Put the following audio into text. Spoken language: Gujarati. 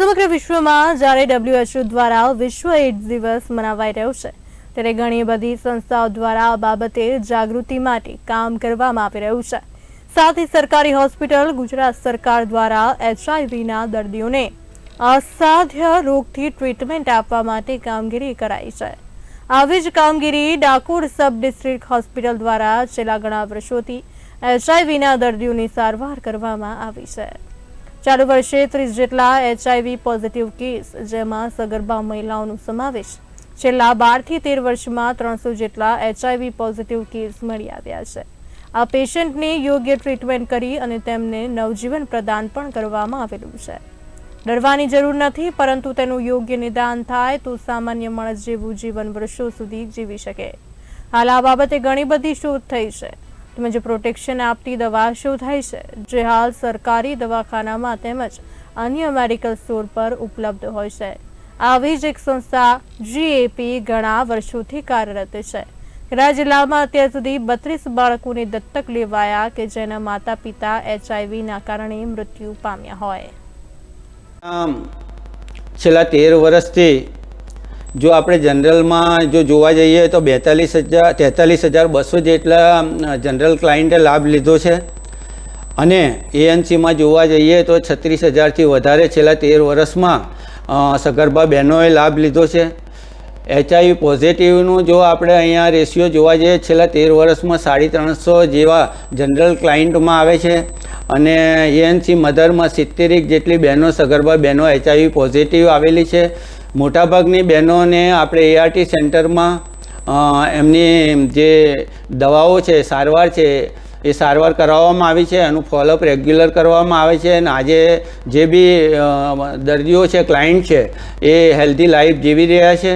સમગ્ર વિશ્વમાં જ્યારે ડબ્લ્યુએચઓ દ્વારા વિશ્વ એઇડ્સ દિવસ મનાવાઈ રહ્યો છે, ત્યારે ઘણી બધી સંસ્થાઓ દ્વારા આ બાબતે જાગૃતિ માટે કામ કરવામાં આવી રહ્યું છે. સાથે સરકારી હોસ્પિટલ ગુજરાત સરકાર દ્વારા એચઆઈવીના દર્દીઓને અસાધ્ય રોગથી ટ્રીટમેન્ટ આપવા માટે કામગીરી કરાઈ છે. આવી જ કામગીરી ડાકોર સબ ડિસ્ટ્રિક્ટ હોસ્પિટલ દ્વારા છેલ્લા ઘણા વર્ષોથી એચઆઈવીના દર્દીઓની સારવાર કરવામાં આવી છે. ચાલુ વર્ષે ત્રીસ જેટલા એચઆઈવી પોઝિટિવ કેસ, જેમાં સગર્ભા મહિલાઓનો સમાવેશ છેલ્લા બારથી તેર વર્ષમાં ત્રણસો જેટલા એચઆઈવી પોઝિટિવ કેસ મળી આવ્યા છે. આ પેશન્ટને યોગ્ય ટ્રીટમેન્ટ કરી અને તેમને નવજીવન પ્રદાન પણ કરવામાં આવેલું છે. ડરવાની જરૂર નથી, પરંતુ તેનું યોગ્ય નિદાન થાય તો સામાન્ય માણસ જેવું જીવન વર્ષો સુધી જીવી શકે. હાલ આ બાબતે ઘણી બધી શોધ થઈ છે. તેમજ પ્રોટેક્શન આપતી દવા શોધાઈ છે? જે હાલ સરકારી દવાખાનામાં તેમજ અન્ય મેડિકલ સ્ટોર પર ઉપલબ્ધ હોય છે. આવી જ એક સંસ્થા જીએપી ઘણા વર્ષોથી કાર્યરત છે. ખેડા જિલ્લામાં અત્યાર સુધી બત્રીસ બાળકોને દત્તક લેવાયા કે જેના માતા પિતા એચઆઈવીના કારણે મૃત્યુ પામ્યા હોય. છેલ્લા તેર વર્ષથી જો આપણે જનરલમાં જો જોવા જઈએ તો બેતાલીસ હજાર, તેતાલીસ હજાર બસો જેટલા જનરલ ક્લાયન્ટે લાભ લીધો છે. અને એએનસીમાં જોવા જઈએ તો છત્રીસ હજારથી વધારે છેલ્લા તેર વર્ષમાં સગર્ભા બહેનોએ લાભ લીધો છે. એચઆઈવી પોઝિટિવનું જો આપણે અહીંયા રેશિયો જોવા જઈએ, છેલ્લા તેર વર્ષમાં સાડી ત્રણસો જેવા જનરલ ક્લાયન્ટમાં આવે છે. અને એએનસી મધરમાં સિત્તેરેક જેટલી બહેનો, સગર્ભા બહેનો એચઆઈવી પોઝિટિવ આવેલી છે. મોટાભાગની બહેનોને આપણે એઆરટી સેન્ટરમાં એમની જે દવાઓ છે, સારવાર છે, એ સારવાર કરાવવામાં આવી છે, એનું ફોલોઅપ રેગ્યુલર કરવામાં આવે છે અને આજે જે બી દર્દીઓ છે ક્લાયન્ટ છે, એ હેલ્ધી લાઈફ જીવી રહ્યા છે.